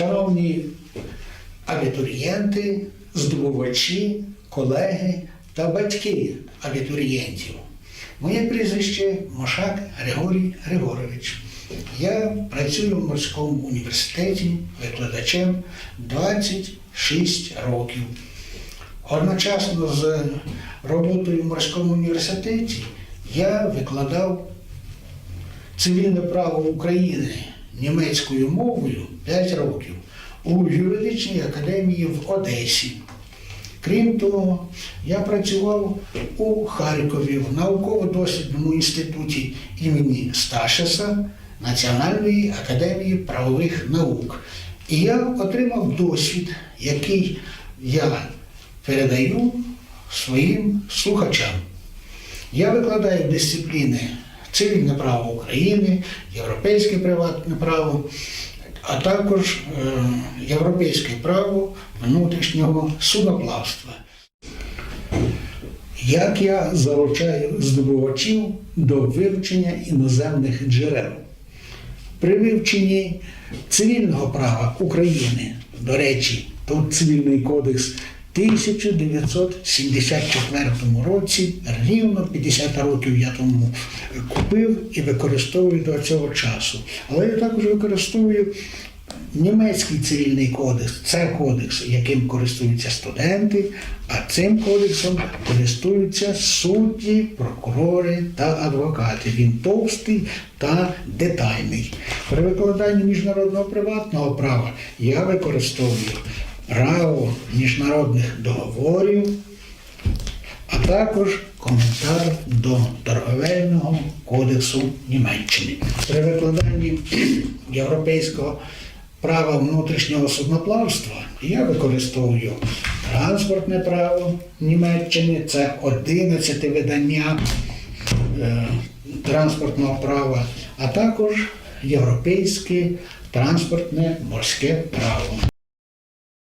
Шановні абітурієнти, здобувачі, колеги та батьки абітурієнтів. Моє прізвище Мошак Григорій Григорович. Я працюю в морському університеті викладачем 26 років. Одночасно з роботою в морському університеті я викладав цивільне право України німецькою мовою 5 років у юридичній академії в Одесі. Крім того, я працював у Харкові в науково-дослідному інституті імені Сташеса Національної академії правових наук. І я отримав досвід, який я передаю своїм слухачам. Я викладаю дисципліни цивільне право України, європейське приватне право, а також е, європейське право внутрішнього судоплавства. Як я залучаю здобувачів до вивчення іноземних джерел? При вивченні цивільного права України, до речі, тут цивільний кодекс 1974 році, рівно 50 років я тому купив і використовую до цього часу. Але я також використовую німецький цивільний кодекс. Це кодекс, яким користуються студенти, а цим кодексом користуються судді, прокурори та адвокати. Він товстий та детальний. При викладанні міжнародного приватного права я використовую право міжнародних договорів, а також коментар до торговельного кодексу Німеччини. При викладанні європейського права внутрішнього судноплавства я використовую транспортне право Німеччини, це 11 видання е, транспортного права, а також європейське транспортне морське право.